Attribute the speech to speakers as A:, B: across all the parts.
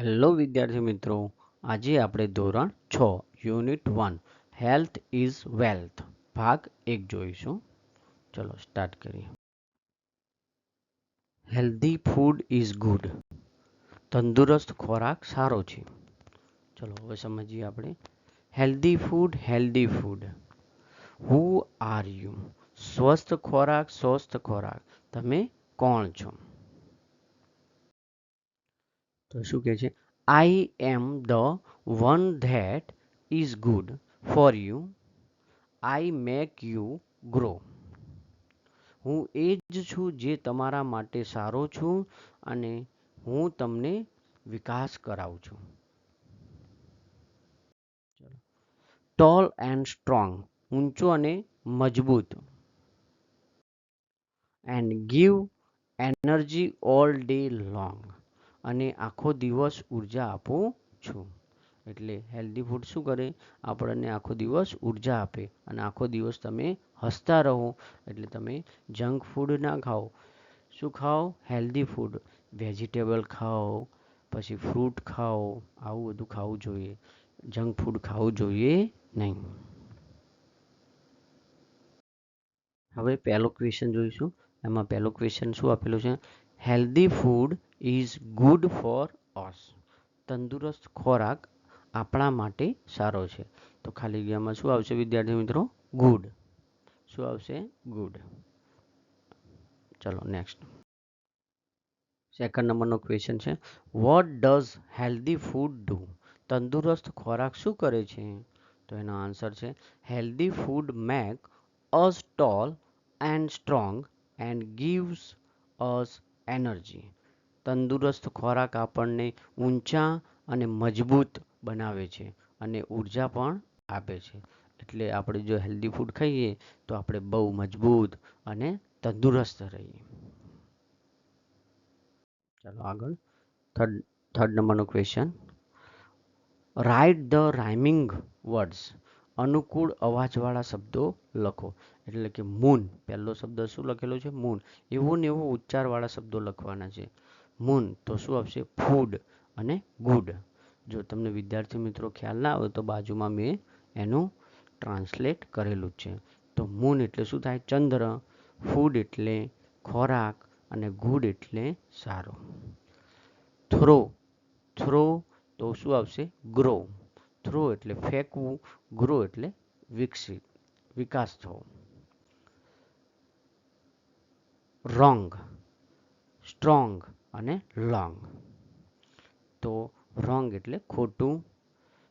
A: Hello વિદ્યાર્થી મિત્રો, આજે આપણે ધોરણ છ, unit one, health is wealth, ભાગ એક જોઈશું. ચલો સ્ટાર્ટ કરીએ. હેલ્ધી ફૂડ ઇઝ ગુડ તંદુરસ્ત ખોરાક સારો છે. ચલો હવે સમજીએ આપણે. Healthy food healthy food who are you સ્વસ્થ ખોરાક સ્વસ્થ ખોરાક. તમે કોણ છો? તો શું કહે છે? I am the one that is good for you I make you grow હું એ જ છું જે તમારા માટે સારો છું અને હું તમને વિકાસ કરાવું છું. ટોલ એન્ડ સ્ટ્રોંગ ઊંચો અને મજબૂત. And give energy all day long અને આખો દિવસ ઊર્જા આપું છું. એટલે હેલ્ધી ફૂડ શું કરે? આપણને આખો દિવસ ઊર્જા આપે અને આખો દિવસ તમે હસતા રહો. એટલે તમે જંક ફૂડ ના ખાઓ. શું ખાઓ? હેલ્ધી ફૂડ વેજીટેબલ ખાઓ, પછી ફ્રૂટ ખાઓ. આવું બધું ખાવું જોઈએ. જંક ફૂડ ખાવું જોઈએ નહીં. હવે પહેલો ક્વેશ્ચન જોઈશું. એમાં પહેલો ક્વેશ્ચન શું આપેલું છે? Healthy food is good for us તંદુરસ્ત ખોરાક આપણા માટે સારો છે. તો ખાલી જગ્યામાં શું આવશે વિદ્યાર્થી મિત્રો? ગુડ શું આવશે? ગુડ ચલો નેક્સ્ટ સેકન્ડ નંબરનો ક્વેશ્ચન છે. What does healthy food do તંદુરસ્ત ખોરાક શું કરે છે? તો એનો આન્સર છે healthy food make us tall and strong and gives us energy તંદુરસ્ત ખોરાક આપણને ઊંચા અને મજબૂત બનાવે છે અને ઊર્જા પણ આપે છે. એટલે આપણે જો હેલ્ધી ફૂડ ખાઈએ તો આપણે બહુ મજબૂત અને તંદુરસ્ત રહીએ. ચાલો આગળ. થર્ડ થર્ડ નંબરનો question right the rhyming words અનુકૂળ અવાજવાળા શબ્દો લખો. એટલે કે મૂન પહેલો શબ્દ શું લખેલો છે? મૂન એવો ને એવો ઉચ્ચારવાળા શબ્દો લખવાના છે. મૂન તો શું આવશે? ફૂડ અને ગુડ જો તમને વિદ્યાર્થી મિત્રો ખ્યાલ ના આવે તો બાજુમાં મેં એનું ટ્રાન્સલેટ કરેલું છે. તો મૂન એટલે શું થાય? ચંદ્ર. ફૂડ એટલે ખોરાક અને ગુડ એટલે સારો. થ્રો થ્રો તો શું આવશે? ગ્રો થ્રો એટલે ફેંકવું. ગ્રો એટલે વિકસિત. વિકાસ થવો. રોંગ સ્ટ્રોંગ અને લોંગ તો રોંગ એટલે ખોટું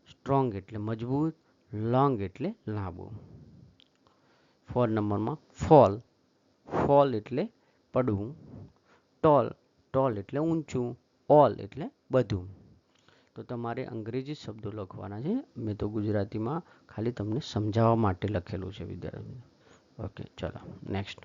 A: સ્ટ્રોંગ એટલે મજબૂત લોંગ એટલે લાંબુ. ફોર નંબરમાં ફોલ ફોલ એટલે પડવું. ટોલ ટોલ એટલે ઊંચું. ઓલ એટલે બધું. તો તમારે અંગ્રેજી શબ્દો લખવાના છે. મેં તો ગુજરાતીમાં ખાલી તમને સમજાવવા માટે લખેલું છે વિદ્યાર્થી ઓકે ચલો નેક્સ્ટ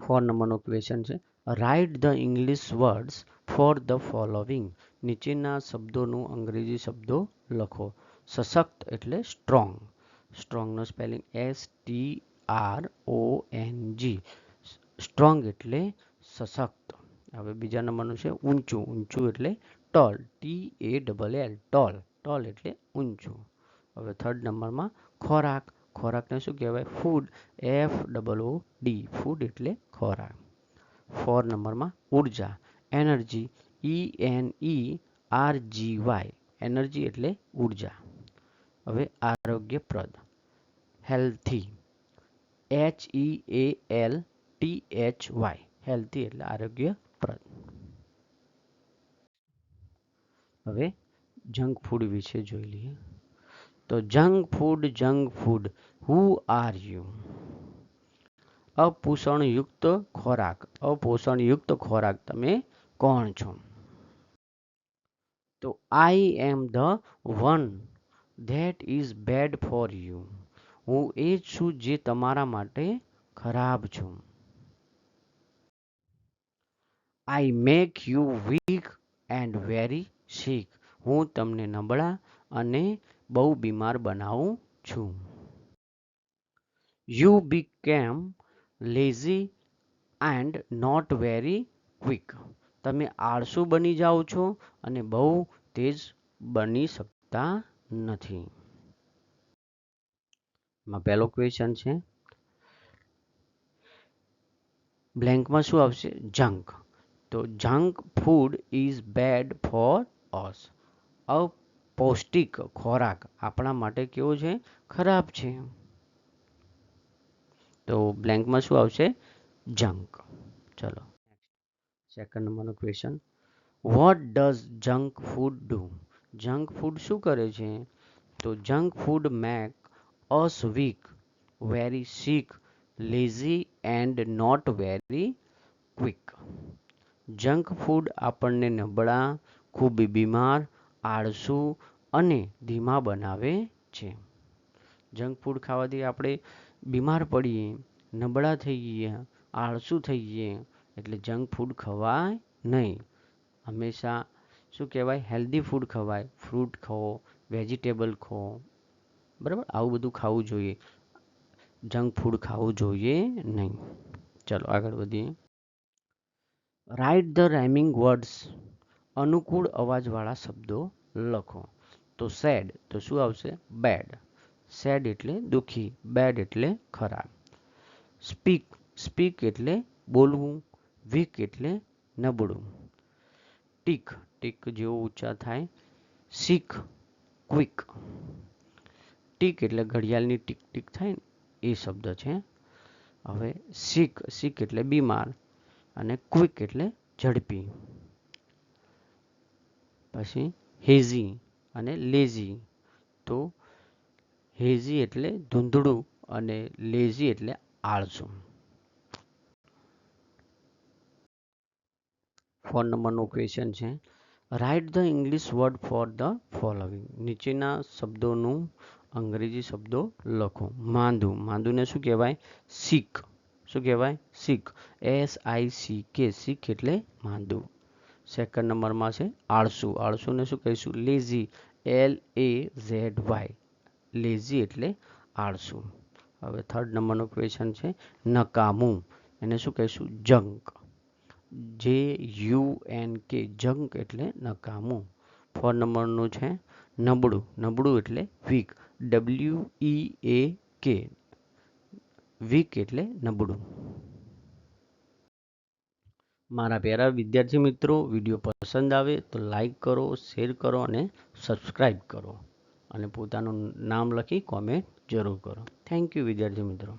A: ફોર નંબરનો ક્વેશ્ચન છે. Right the English words for the following નીચેના શબ્દોનું અંગ્રેજી શબ્દો લખો. સશક્ત એટલે strong સ્ટ્રોંગનો spelling S T R O N G strong એટલે સશક્ત. હવે બીજા નંબરનું છે ઊંચું. ઊંચું એટલે tall T A double L tall tall એટલે ઊંચું. હવે થર્ડ નંબરમાં ખોરાક ખોરાકને શું કહેવાય? Food F double O D food એટલે ખોરાક. ફોર નંબરમાં ઊર્જા. Energy E N E R G Y energy એટલે ઊર્જા. હવે આરોગ્યપ્રદ. Healthy H E A L T H Y healthy એટલે આરોગ્યપ્રદ. હવે જંક ફૂડ વિશે જોઈ લઈએ. તો junk food junk food who are you અપોષણયુક્ત ખોરાક. અપોષણયુક્ત ખોરાક તમે કોણ છો? તો I am the one that is bad for you હું એ જ છું જે તમારા માટે ખરાબ છું. I make you weak and very sick હું તમને નબળા અને બહુ બીમાર બનાવું છું. You become lazy and not very quick તમે આળસુ બની જાઓ છો અને બહુ તેજ બની શકતા નથી. માં પહેલો ક્વેશ્ચન છે. બ્લેન્કમાં શું આવશે? જંક તો junk food is bad for us અપૌષ્ટિક ખોરાક આપણા માટે કેવો છે? ખરાબ છે. તો બ્લેન્કમાં શું આવશે? જંક ચલો. સેકન્ડ નંબરનો question what does junk food do junk food શું કરે છે? તો junk food make us weak very sick lazy and not very quick junk food આપણને નબળા, ખૂબ બીમાર આળસુ અને ધીમા બનાવે છે. જંક ફૂડ ખાવાથી આપણે બીમાર પડીએ, નબળા થઈ ગયા આળસુ થઈ જઈએ એટલે જંક ફૂડ ખવાય નહીં. હંમેશા શું કહેવાય? હેલ્ધી ફૂડ ખવાય. ફ્રૂટ ખાઓ, વેજીટેબલ ખાઓ, બરાબર? આવું બધું ખાવું જોઈએ. જંક ફૂડ ખાવું જોઈએ નહીં. ચલો આગળ વધીએ. Right the rhyming words. અનુકૂળ અવાજવાળા શબ્દો લખો. તો સેડ તો શું આવશે? બેડ સેડ એટલે દુઃખી બેડ એટલે ખરાબ. સ્પીક સ્પીક એટલે બોલવું વીક એટલે નબળું. ટીક ટીક જેવો ઊંચા થાય. શીખ ક્વિક ટીક એટલે ઘડિયાળની ટીક ટીક થાય એ શબ્દ છે. હવે શીખ સીખ એટલે બીમાર અને ક્વિક એટલે ઝડપી. પછી હેઝી અને લેઝી. તો હેઝી એટલે ધૂંધળું અને લેઝી એટલે આળસું. ફોન નંબરનો ક્વેશ્ચન છે. Write the English word for the following નીચેના શબ્દોનું અંગ્રેજી શબ્દો લખો. માંદું. માંદુને શું કહેવાય? શીખ શું કહેવાય? શીખ એસ આઈ સી કે શીખ એટલે માંદું. સેકન્ડ નંબરમાં છે, આળસુ. આળસુને શું કહીશું? Lazy. L A Z Y lazy એટલે આળસુ. હવે થર્ડ નંબરનો ક્વેશ્ચન છે, નકામું. એને શું કહીશું? જંક. જે યુ એન કે જંક એટલે નકામું. ફોર નંબરનું છે, નબળું. નબળું એટલે વીક ડબલ્યુ ઈ એ કે વીક એટલે નબળું. મારા પ્યારા વિદ્યાર્થી મિત્રો, વીડિયો પસંદ આવે તો લાઈક કરો, શેર કરો અને સબસ્ક્રાઈબ કરો. અને પોતાનું નામ લખી કોમેન્ટ જરૂર કરો. થેન્ક યુ વિદ્યાર્થી મિત્રો.